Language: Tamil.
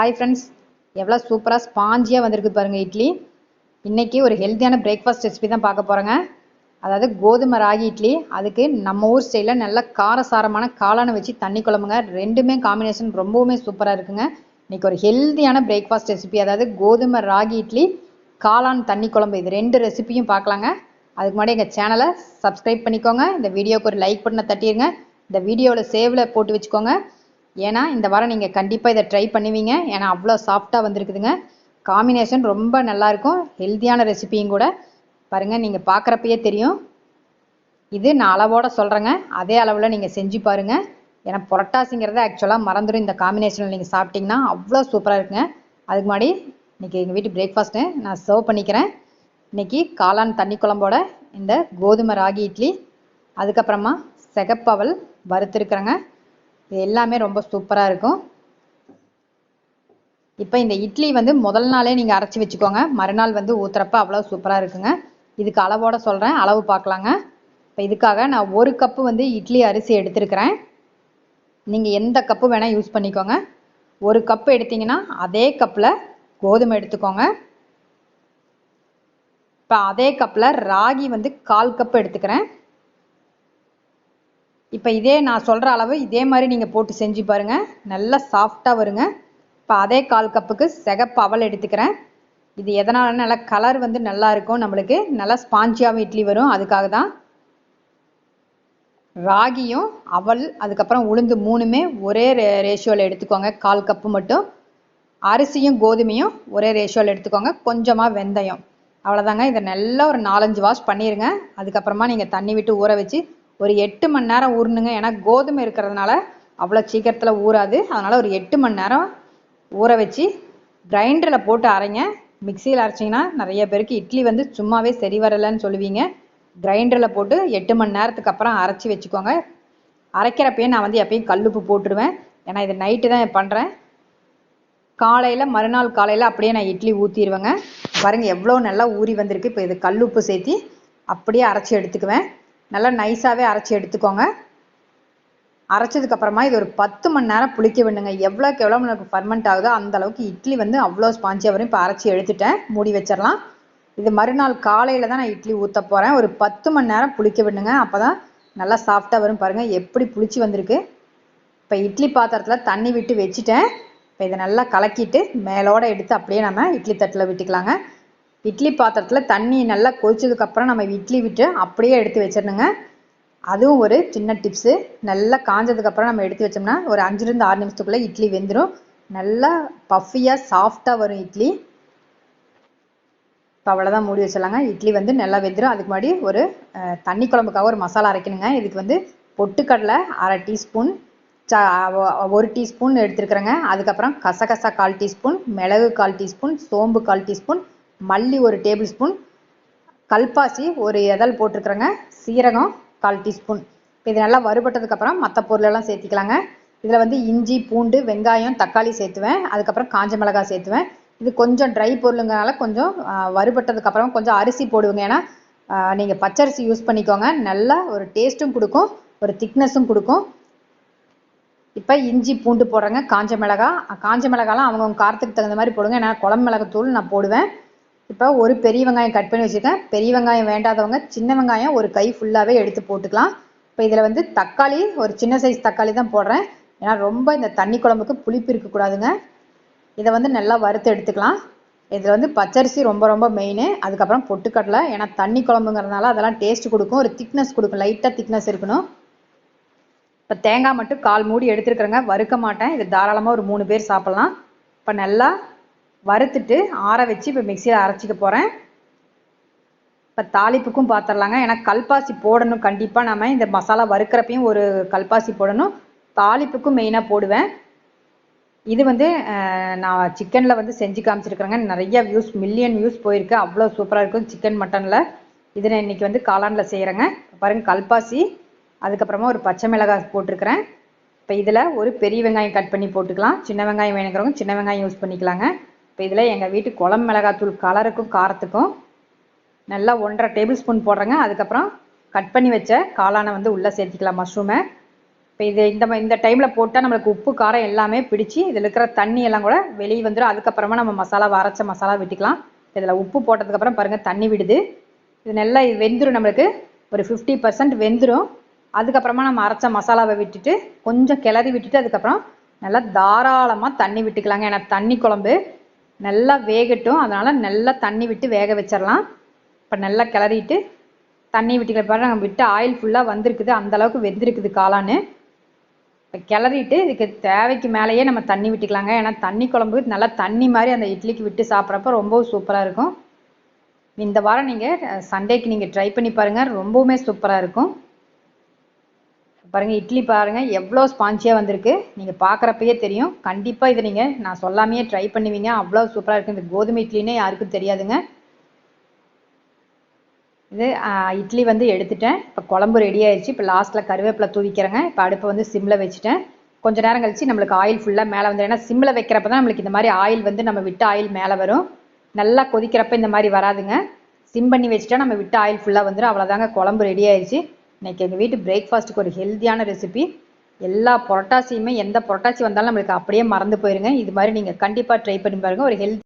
ஹாய் ஃப்ரெண்ட்ஸ் எவ்வளோ சூப்பராக ஸ்பாஞ்சியாக வந்திருக்கு பாருங்கள் இட்லி. இன்றைக்கி ஒரு ஹெல்த்தியான பிரேக்ஃபாஸ்ட் ரெசிபி தான் பார்க்க போகிறோங்க அதாவது கோதுமை ராகி இட்லி. அதுக்கு நம்ம ஊர் ஸ்டைலில் நல்ல காரசாரமான காளானை வச்சு தண்ணி குழம்புங்க. ரெண்டுமே காம்பினேஷன் ரொம்பவுமே சூப்பராக இருக்குங்க. இன்றைக்கி ஒரு ஹெல்த்தியான பிரேக்ஃபாஸ்ட் ரெசிபி அதாவது கோதுமை ராகி இட்லி காளான் தண்ணி குழம்பு. இது ரெண்டு ரெசிபியும் பார்க்கலாங்க. அதுக்கு முன்னாடி எங்கள் சேனலை சப்ஸ்கிரைப் பண்ணிக்கோங்க. இந்த வீடியோக்கு ஒரு லைக் பண்ண தட்டிடுங்க இந்த வீடியோவில் சேவில் போட்டு வச்சுக்கோங்க. ஏன்னா இந்த வாரம் நீங்கள் கண்டிப்பாக இதை ட்ரை பண்ணுவீங்க. ஏன்னா அவ்வளோ சாஃப்டாக வந்திருக்குதுங்க. காம்பினேஷன் ரொம்ப நல்லாயிருக்கும் ஹெல்த்தியான ரெசிபியும் கூட. பாருங்கள் நீங்கள் பார்க்குறப்பயே தெரியும். இது நான் அளவோட சொல்கிறேங்க அதே அளவில் நீங்கள் செஞ்சு பாருங்கள் ஏன்னா புரட்டாசிங்கிறத ஆக்சுவலாக மறந்துடும் இந்த காம்பினேஷனில் நீங்கள் சாப்பிட்டிங்கன்னா அவ்வளோ சூப்பராக இருக்குங்க. அதுக்கு முன்னாடி இன்றைக்கி எங்கள் வீட்டு பிரேக்ஃபாஸ்ட்டு நான் சர்வ் பண்ணிக்கிறேன். இன்றைக்கி காளான் தண்ணி குழம்போட இந்த கோதுமை ராகி இட்லி அதுக்கப்புறமா செகப்பவல் வறுத்துருக்குறேங்க. இது எல்லாமே ரொம்ப சூப்பராக இருக்கும். இப்போ இந்த இட்லி வந்து முதல் நாளே நீங்கள் அரைச்சி வச்சுக்கோங்க. மறுநாள் வந்து ஊற்றுறப்ப அவ்வளோ சூப்பராக இருக்குங்க. இதுக்கு அளவோட சொல்கிறேன் அளவு பார்க்கலாங்க. இப்போ இதுக்காக நான் ஒரு கப்பு வந்து இட்லி அரிசி எடுத்திருக்கிறேன். நீங்கள் எந்த கப்பு வேணால் யூஸ் பண்ணிக்கோங்க. ஒரு கப்பு எடுத்தீங்கன்னா அதே கப்பில் கோதுமை எடுத்துக்கோங்க. இப்போ அதே கப்பில் ராகி வந்து கால் கப் எடுத்துக்கிறேன். இப்போ இதே நான் சொல்கிற அளவு இதே மாதிரி நீங்கள் போட்டு செஞ்சு பாருங்கள் நல்லா சாஃப்டாக வருங்க. இப்போ அதே கால் கப்புக்கு சிகப்பு அவல் எடுத்துக்கிறேன். இது எதனால நல்லா கலர் வந்து நல்லா இருக்கும் நம்மளுக்கு. நல்லா ஸ்பாஞ்சியாகவும் இட்லி வரும். அதுக்காக தான் ராகியும் அவல் அதுக்கப்புறம் உளுந்து மூணுமே ஒரே ரே ரேஷியோவில் எடுத்துக்கோங்க. கால் கப்பு மட்டும். அரிசியும் கோதுமையும் ஒரே ரேஷியோவில் எடுத்துக்கோங்க. கொஞ்சமாக வெந்தயம். அவ்வளோதாங்க இதை நல்லா ஒரு நாலஞ்சு வாஷ் பண்ணிடுங்க அதுக்கப்புறமா நீங்கள் தண்ணி விட்டு ஊற வச்சு ஒரு எட்டு மணி நேரம் ஊறணுங்க. ஏன்னா கோதுமை இருக்கிறதுனால அவ்வளோ சீக்கிரத்தில் ஊறாது. அதனால் ஒரு எட்டு மணி நேரம் ஊற வச்சு கிரைண்டரில் போட்டு அரைங்க. மிக்சியில் அரைச்சிங்கன்னா நிறைய பேருக்கு இட்லி வந்து சும்மாவே சரி வரலைன்னு சொல்லுவீங்க. கிரைண்டரில் போட்டு எட்டு மணி நேரத்துக்கு அப்புறம் அரைச்சி வச்சுக்கோங்க. அரைக்கிறப்பயே நான் வந்து எப்பயும் கல்லுப்பு போட்டுருவேன். ஏன்னா இது நைட்டு தான் பண்ணுறேன் காலையில் மறுநாள் காலையில் அப்படியே நான் இட்லி ஊற்றிடுவேங்க பாருங்கள் எவ்வளோ நல்லா ஊறி வந்திருக்கு. இப்போ இது கல்லுப்பு சேர்த்தி அப்படியே அரைச்சி எடுத்துக்குவேன். நல்லா நைஸாகவே அரைச்சி எடுத்துக்கோங்க. அரைச்சதுக்கப்புறமா இது ஒரு பத்து மணி நேரம் புளிக்க விடுங்க எவ்வளோக்கு எவ்வளோ நமக்கு ஃபர்மெண்ட் ஆகுதோ அந்த அளவுக்கு இட்லி வந்து அவ்வளோ ஸ்பாஞ்சியாக வரும் இப்போ அரைச்சி எடுத்துட்டேன். மூடி வச்சிடலாம். இது மறுநாள் காலையில் தான் நான் இட்லி ஊற்ற போகிறேன் ஒரு பத்து மணி நேரம் புளிக்க விடுங்க அப்போ தான் நல்லா சாஃப்டாக வரும் பாருங்கள் எப்படி புளிச்சு வந்திருக்கு. இப்போ இட்லி பாத்திரத்தில் தண்ணி விட்டு வச்சுட்டேன். இப்போ இதை நல்லா கலக்கிட்டு மேலோட எடுத்து அப்படியே நம்ம இட்லி தட்டில் விட்டுக்கலாங்க. இட்லி பாத்திரத்தில் தண்ணி நல்லா கொதிச்சதுக்கப்புறம் நம்ம இட்லி விட்டு அப்படியே எடுத்து வச்சிடணுங்க. அதுவும் ஒரு சின்ன டிப்ஸு நல்லா காஞ்சதுக்கப்புறம் நம்ம எடுத்து வச்சோம்னா ஒரு அஞ்சுலேருந்து ஆறு நிமிஷத்துக்குள்ளே இட்லி வெந்துடும் நல்லா பஃபியாக சாஃப்டாக வரும் இட்லி. இப்போ அவ்வளோதான் மூடி வச்சிடலாங்க. இட்லி வந்து நல்லா வெந்துடும் அதுக்கு முன்னாடி ஒரு தண்ணி குழம்புக்காக ஒரு மசாலா அரைக்கணுங்க. இதுக்கு வந்து பொட்டுக்கடலை அரை டீஸ்பூன் ச ஒரு டீஸ்பூன் எடுத்துருக்குறேங்க. அதுக்கப்புறம் கசகசா கால் டீஸ்பூன் மிளகு கால் டீஸ்பூன் சோம்பு கால் டீஸ்பூன் மல்லி ஒரு டேபிள் ஸ்பூன் கல்பாசி ஒரு எதல் போட்டிருக்குறேங்க. சீரகம் கால் டீஸ்பூன். இப்போ இது நல்லா வறுபட்டதுக்கப்புறம் மற்ற பொருளெல்லாம் சேர்த்திக்கலாங்க. இதில் வந்து இஞ்சி பூண்டு வெங்காயம் தக்காளி சேர்த்துவேன். அதுக்கப்புறம் காஞ்ச மிளகாய் சேர்த்துவேன். இது கொஞ்சம் ட்ரை பொருளுங்கனால கொஞ்சம் வறுபட்டதுக்கப்புறம் கொஞ்சம் அரிசி போடுவோங்க. ஏன்னா நீங்கள் பச்சரிசி யூஸ் பண்ணிக்கோங்க. நல்லா ஒரு டேஸ்ட்டும் கொடுக்கும் ஒரு திக்னஸும் கொடுக்கும். இப்போ இஞ்சி பூண்டு போடுறேங்க. காஞ்ச மிளகா காஞ்ச மிளகாலாம் அவங்கவுங்க காரத்துக்கு தகுந்த மாதிரி போடுங்க. ஏன்னா குழம்பு மிளகாத்தூள் நான் போடுவேன். இப்போ ஒரு பெரிய வெங்காயம் கட் பண்ணி வச்சுருக்கேன். பெரிய வெங்காயம் வேண்டாதவங்க சின்ன வெங்காயம் ஒரு கை ஃபுல்லாகவே எடுத்து போட்டுக்கலாம். இப்போ இதில் வந்து தக்காளி ஒரு சின்ன சைஸ் தக்காளி தான் போடுறேன். ஏன்னா ரொம்ப இந்த தண்ணி குழம்புக்கு புளிப்பு இருக்கக்கூடாதுங்க இதை வந்து நல்லா வறுத்து எடுத்துக்கலாம். இதில் வந்து பச்சரிசி ரொம்ப ரொம்ப மெயின் அதுக்கப்புறம் பொட்டுக்கடலை. ஏன்னா தண்ணி குழம்புங்கிறதுனால அதெல்லாம் டேஸ்ட் கொடுக்கும். ஒரு திக்னஸ் கொடுக்கும். லைட்டாக திக்னஸ் இருக்கணும். இப்போ தேங்காய் மட்டும் கால் மூடி எடுத்துருக்குறேங்க. வறுக்க மாட்டேன். இது தாராளமாக ஒரு மூணு பேர் சாப்பிட்லாம். இப்போ நல்லா வறுத்துட்டு ஆற வச்சு இப்போ மிக்சியில் அரைச்சிக்க போகிறேன் இப்போ தாளிப்புக்கும் பார்த்துடலாங்க ஏன்னா கல்பாசி போடணும் கண்டிப்பாக நம்ம இந்த மசாலா வறுக்கிறப்பையும் ஒரு கல்பாசி போடணும். தாளிப்புக்கும் மெயினாக போடுவேன். இது வந்து நான் சிக்கனில் வந்து செஞ்சு காமிச்சிருக்கிறேங்க. நிறைய வியூஸ் மில்லியன் வியூஸ் போயிருக்கு. அவ்வளோ சூப்பராக இருக்கும் சிக்கன் மட்டனில். இது நான் இன்றைக்கி வந்து காளானில் செய்கிறேங்க பாருங்கள் கல்பாசி அதுக்கப்புறமா ஒரு பச்சை மிளகாய் போட்டிருக்கிறேன். இப்போ இதில் ஒரு பெரிய வெங்காயம் கட் பண்ணி போட்டுக்கலாம். சின்ன வெங்காயம் வேணுங்கிறவங்க சின்ன வெங்காயம் யூஸ் பண்ணிக்கலாங்க. இப்போ இதில் எங்கள் வீட்டு குழம்பு மிளகாத்தூள் கலருக்கும் காரத்துக்கும் நல்லா ஒன்றரை டேபிள் ஸ்பூன் போடுறேங்க. அதுக்கப்புறம் கட் பண்ணி வச்ச காளானை வந்து உள்ளே சேர்த்திக்கலாம் மஷ்ரூமை இப்போ இது இந்த ம- இந்த டைமில் போட்டால் நம்மளுக்கு உப்பு காரம் எல்லாமே பிடிச்சி இதில் இருக்கிற தண்ணி எல்லாம் கூட வெளியே வந்துடும் அதுக்கப்புறமா நம்ம மசாலா அரைச்ச மசாலா விட்டுக்கலாம். இதில் உப்பு போட்டதுக்கப்புறம் பாருங்கள் தண்ணி விடுது. இது நல்லா இது வெந்துடும் நம்மளுக்கு. ஒரு ஃபிஃப்டி பர்சன்ட் வெந்துடும் அதுக்கப்புறமா நம்ம அரைச்ச மசாலாவை விட்டுட்டு கொஞ்சம் கிளறி விட்டுட்டு அதுக்கப்புறம் நல்லா தாராளமாக தண்ணி விட்டுக்கலாங்க. ஏன்னா தண்ணி குழம்பு நல்லா வேகட்டும். அதனால் நல்லா தண்ணி விட்டு வேக வச்சிடலாம் இப்போ நல்லா கிளறிட்டு தண்ணி விட்டுக்கிற பாரு நம்ம விட்டு ஆயில் ஃபுல்லாக வந்திருக்குது. அந்தளவுக்கு வெந்திருக்குது காளான்னு இப்போ கிளறிட்டு இதுக்கு தேவைக்கு மேலேயே நம்ம தண்ணி விட்டுக்கலாங்க. ஏன்னா தண்ணி குழம்பு நல்லா தண்ணி மாதிரி அந்த இட்லிக்கு விட்டு சாப்பிட்றப்ப ரொம்ப சூப்பராக இருக்கும். இந்த வாரம் நீங்கள் சண்டேக்கு நீங்கள் ட்ரை பண்ணி பாருங்கள் ரொம்பவுமே சூப்பராக இருக்கும். பாருங்கள் இட்லி பாருங்கள் எவ்வளோ ஸ்பாஞ்சியாக வந்திருக்கு. நீங்கள் பார்க்குறப்பயே தெரியும். கண்டிப்பாக இதை நீங்கள் நான் சொல்லாமையே ட்ரை பண்ணுவீங்க. அவ்வளோ சூப்பராக இருக்குது இந்த கோதுமை இட்லினே யாருக்கும் தெரியாதுங்க. இது இட்லி வந்து எடுத்துட்டேன். இப்போ குழம்பு ரெடி ஆயிடுச்சு இப்போ லாஸ்ட்டில் கருவேப்பிலை தூவிக்கிறேங்க. இப்போ அடுப்பை வந்து சிம்மில் வச்சுட்டேன். கொஞ்ச நேரம் கழிச்சு நம்மளுக்கு ஆயில் ஃபுல்லாக மேலே வந்துடும் ஏன்னா சிம்மில் வைக்கிறப்ப தான் நம்மளுக்கு இந்த மாதிரி ஆயில் வந்து நம்ம விட்ட ஆயில் மேலே வரும். நல்லா கொதிக்கிறப்ப இந்த மாதிரி வராதுங்க. சிம் பண்ணி வச்சுட்டா நம்ம விட்டு ஆயில் ஃபுல்லாக வந்துடும் அவ்வளோதாங்க குழம்பு ரெடி ஆயிடுச்சு இன்னைக்கு எங்கள் வீட்டு பிரேக்ஃபாஸ்ட்டுக்கு ஒரு ஹெல்த்தியான ரெசிபி எல்லா புரட்டாசியுமே எந்த புரட்டாசி வந்தாலும் நம்மளுக்கு அப்படியே மறந்து போயிருங்க. இது மாதிரி நீங்கள் கண்டிப்பாக ட்ரை பண்ணி பாருங்கள் ஒரு ஹெல்த்